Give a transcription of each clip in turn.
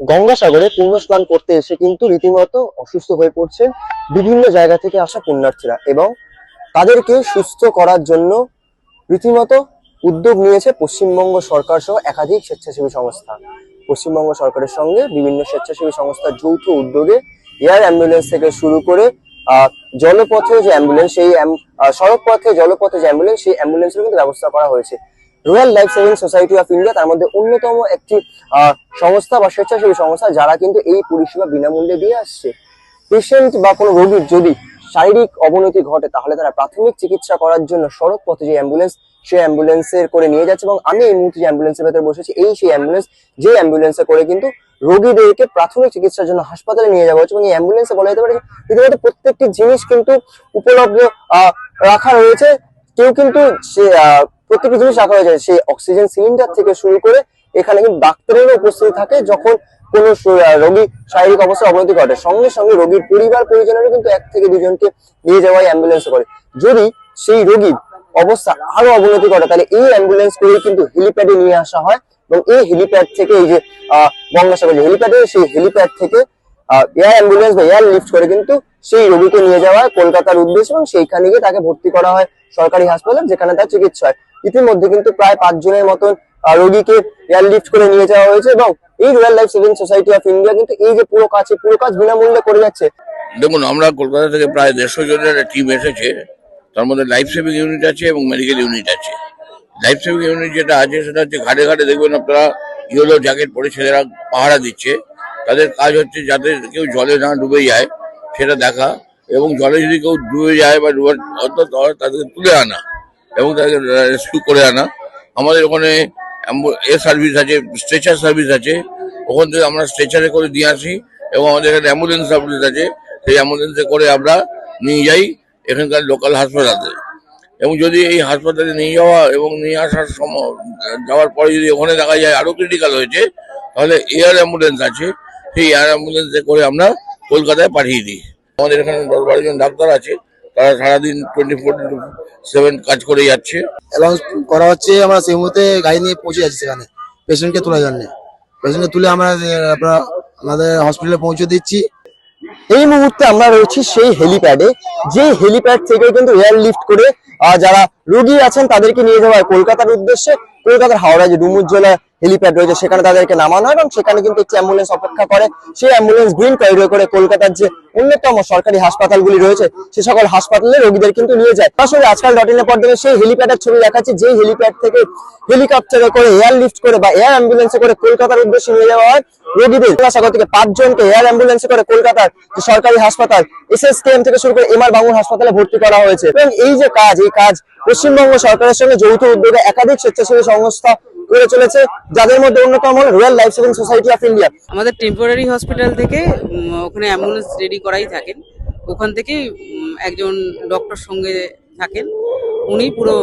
গঙ্গাসাগরে পুণ্য স্নান করতে এসে কিন্তু রীতিমতো অসুস্থ হয়ে পড়ছেন বিভিন্ন জায়গা থেকে আসা পুণ্যার্থীরা এবং তাদেরকে সুস্থ করার জন্য রীতিমতো উদ্যোগ নিয়েছে পশ্চিমবঙ্গ সরকার সহ একাধিক স্বেচ্ছাসেবী সংস্থা। পশ্চিমবঙ্গ সরকারের সঙ্গে বিভিন্ন স্বেচ্ছাসেবী সংস্থার যৌথ উদ্যোগে এয়ার অ্যাম্বুলেন্স থেকে শুরু করে জলপথে যে অ্যাম্বুলেন্স, সেই সড়ক পথে জলপথে যে অ্যাম্বুলেন্স, সেই অ্যাম্বুলেন্সের কিন্তু ব্যবস্থা করা হয়েছে। Royal life saving society of India তার মধ্যে অন্যতম একটি সংস্থা বা স্বেচ্ছাসেবী সংস্থা যারা কিন্তু এই পরিষেবা বিনামূল্যে দিয়ে আসছে। পেশেন্ট বা কোনো রোগীর যদি শারীরিক অবনতি ঘটে, তাহলে তারা প্রাথমিক চিকিৎসা করার জন্য সড়ক পথে যে অ্যাম্বুলেন্স সেই অ্যাম্বুলেন্সের করে নিয়ে যাচ্ছে এবং আমি এই মুহূর্তে যে অ্যাম্বুলেন্সের ভেতরে বসেছি, এই সেই অ্যাম্বুলেন্স যে অ্যাম্বুলেন্সে করে কিন্তু রোগীদেরকে প্রাথমিক চিকিৎসার জন্য হাসপাতালে নিয়ে যাওয়া হচ্ছে এবং এই অ্যাম্বুলেন্সে বলা যেতে পারে রীতিমতো প্রত্যেকটি জিনিস কিন্তু উপলব্ধ রাখা রয়েছে। কেউ কিন্তু সে প্রত্যেকটি জিনিস রাখা হয়েছে সেই অক্সিজেন সিলিন্ডার থেকে শুরু করে এখানে কিন্তু ডাক্তারেরও উপস্থিতি থাকে যখন কোন রোগী শারীরিক অবস্থার অবনতি ঘটে। সঙ্গে সঙ্গে রোগীর পরিবার পরিজনেরও কিন্তু এক থেকে দুজনকে নিয়ে যাওয়া অ্যাম্বুলেন্স করে। যদি সেই রোগীর অবস্থা আরও অবনতি ঘটে তাহলে এই অ্যাম্বুলেন্স করে কিন্তু হেলিপ্যাডে নিয়ে আসা হয় এবং এই হেলিপ্যাড থেকে এই যে আহ, গঙ্গাসাগর যে হেলিপ্যাডে সেই হেলিপ্যাড থেকে এয়ার অ্যাম্বুলেন্স বা এয়ার লিফট করে কিন্তু সেই রোগীকে নিয়ে যাওয়া হয়। কলকাতার উদ্দেশ্যে এবং সেইখানে গিয়ে তাকে ভর্তি করা হয় সরকারি হাসপাতালে যেখানে তার চিকিৎসা হয়। ইতিমধ্যে কিন্তু প্রায় পাঁচ জনের মতন রোগীকে এয়ার লিফট করে নিয়ে যাওয়া হয়েছে এবং এই royal life saving society of India কিন্তু এই যে পুরো কাজ পুরো কাজ বিনামূল্যে করে যাচ্ছে। দেখুন, আমরা কলকাতা থেকে প্রায় দেড়শো জনের একটা টিম এসেছে। তার মধ্যে লাইফ সেভিং ইউনিট আছে এবং মেডিকেল ইউনিট আছে। লাইফ সেভিং ইউনিট যেটা আছে, সেটা হচ্ছে ঘাটে ঘাটে দেখবেন আপনারা ইয়েলো জ্যাকেট পরে ছেলেরা পাহারা দিচ্ছে। তাদের কাজ হচ্ছে যাতে কেউ জলে না ডুবে যায়, সেটা দেখা। এবং জলে যদি কেউ ডুবে যায় বা ডুবে অন্তত তাদেরকে তুলে আনা। এবং তাদেরকে রেস্কিউ করে আনা। আমাদের ওখানে এ সার্ভিস আছে স্ট্রেচার সার্ভিস আছে। ওখান থেকে আমরা স্ট্রেচারে করে দিয়ে আসি এবং আমাদের এখানে অ্যাম্বুলেন্স সার্ভিস আছে। সেই অ্যাম্বুলেন্সে করে আমরা নিয়ে যাই এখানকার লোকাল হাসপাতালে। এবং যদি এই হাসপাতালে নিয়ে যাওয়া এবং নিয়ে আসার সময় যাওয়ার পরে যদি ওখানে দেখা যায় আরও ক্রিটিক্যাল হয়েছে, তাহলে এয়ার অ্যাম্বুলেন্স আছে। সেই এয়ার অ্যাম্বুলেন্সে করে আমরা কলকাতায় পাঠিয়ে দিই। আমাদের এখানে দশ বারো জন ডাক্তার আছে। তারা সারাদিন টোয়েন্টি ফোর সেভেন কাজ করে যাচ্ছে। অ্যালাউন্স করা হচ্ছে আমরা সেই মুহূর্তে গাড়ি নিয়ে পৌঁছে যাচ্ছি সেখানে পেশেন্টকে তোলার জন্য। পেশেন্টকে তুলে আমরা আপনার আমাদের হসপিটালে পৌঁছে দিচ্ছি। এই মুহূর্তে আমরা রয়েছি সেই হেলিপ্যাডে যে হেলিপ্যাড থেকে কিন্তু এয়ার লিফট করে যারা রোগী আছেন তাদেরকে নিয়ে যাওয়া হয় কলকাতার উদ্দেশ্যে কলকাতার হাওড়া যে ডুমুরজলা হেলিপ্যাড রয়েছে, সেখানে তাদেরকে নামানো হয় এবং সেখানে কিন্তু একটি অ্যাম্বুলেন্স অপেক্ষা করে। সেই অ্যাম্বুলেন্স গ্রিন করিডোর করে কলকাতার যে অন্যতম সরকারি হাসপাতালগুলি রয়েছে, সে সকল হাসপাতালে রোগীদের কিন্তু নিয়ে যায়। আসলে আজকাল ডট ইনের পর্দায় সেই হেলিপ্যাডের ছবি দেখাচ্ছে যে হেলিপ্যাড থেকে হেলিকপ্টারে করে এয়ার লিফট করে বা এয়ার অ্যাম্বুলেন্সে করে কলকাতার উদ্দেশ্যে নিয়ে যাওয়া হয় রোগীদের। গঙ্গাসাগর থেকে পাঁচজনকে এয়ার অ্যাম্বুলেন্সে করে কলকাতার যে সরকারি হাসপাতাল এসএসকেএম থেকে শুরু করে এমআর বাঙুর হাসপাতালে ভর্তি করা হয়েছে। এবং এই যে কাজ, এই কাজ পশ্চিমবঙ্গ সরকারের সঙ্গে যৌথ উদ্যোগে একাধিক স্বেচ্ছাসেবী সংস্থা করে চলেছে, যাদের মধ্যে অন্যতম হল royal life saving society of India আমাদের টেম্পোরারি হসপিটাল থেকে ওখানে অ্যাম্বুলেন্স রেডি করাই থাকেন। ওখান থেকে একজন ডক্টর সঙ্গে থাকেন। উনি পুরো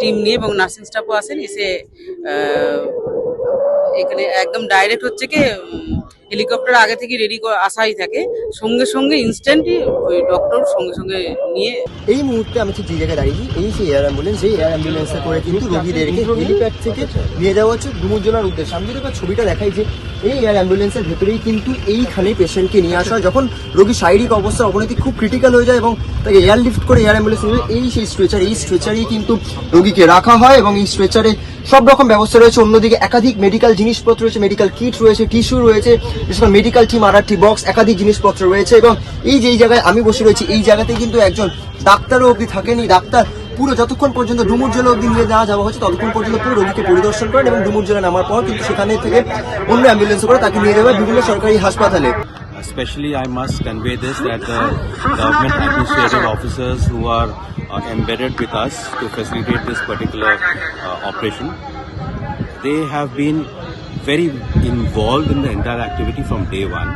টিম নিয়ে এবং নার্সিং স্টাফও আসেন এসে এখানে একদম ডাইরেক্ট হচ্ছে কি হেলিকপ্টার আগে থেকে রেডি আসাই থাকে। সঙ্গে সঙ্গে ইনস্ট্যান্টই ওই ডক্টর সঙ্গে সঙ্গে নিয়ে এই মুহূর্তে আমি ঠিক যে জায়গায় দাঁড়িয়েছি এই সেই এয়ার অ্যাম্বুলেন্স এই এয়ার অ্যাম্বুলেন্সে করে কিন্তু রোগীদেরকে হেলিপ্যাড থেকে নিয়ে যাওয়া হচ্ছে ডুমুরজলার উদ্দেশ্যে। আমি যদি ছবিটা দেখাই যে এই এয়ার অ্যাম্বুলেন্সের ভেতরেই কিন্তু এইখানে পেশেন্টকে নিয়ে আসা হয় যখন রোগী শারীরিক অবস্থার অবনতি খুব ক্রিটিক্যাল হয়ে যায় এবং তাকে এয়ার লিফট করে এয়ার অ্যাম্বুলেন্স এই সেই স্ট্রেচার এই স্ট্রেচারেই কিন্তু রোগীকে রাখা হয় এবং এই স্ট্রেচারে সব রকম ব্যবস্থা রয়েছে। অন্যদিকে একাধিক মেডিকেল জিনিসপত্র রয়েছে মেডিকেল কিট রয়েছে টিস্যু রয়েছে যেসব মেডিকেল টিম আর একটি বক্স একাধিক জিনিসপত্র রয়েছে এবং এই যে এই জায়গায় আমি বসে রয়েছি এই জায়গাতে কিন্তু একজন ডাক্তারও অবধি থাকেনি। ডাক্তার পুরো যতক্ষণ পর্যন্ত ডুমুর জেলা অবধি নিয়ে যাওয়া যাওয়া হচ্ছে ততক্ষণ পর্যন্ত পুরো রোগীকে পরিদর্শন করেন এবং ডুমুর জেলা নামার পর কিন্তু সেখানে থেকে অন্য অ্যাম্বুলেন্স করে তাকে নিয়ে যাওয়া হয় বিভিন্ন সরকারি হাসপাতালে। Especially, I must convey this that the government administrative officers who are uh, embedded with us to facilitate this particular uh, operation, they have been very involved in the entire activity from day one.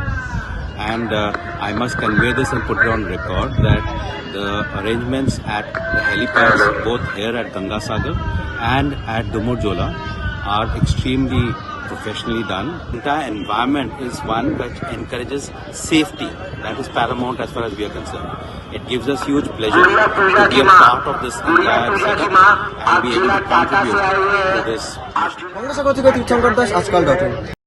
And uh, I must convey this and put it on record that the arrangements at the helipads, both here at Gangasagar and at Dumurjola, are extremely professionally done. The entire environment is one which encourages safety. That is paramount as far as we are concerned. It gives us huge pleasure to be a part of this entire setup and be able to contribute to this. Congress Agati Tirthankar Das, Askal.in.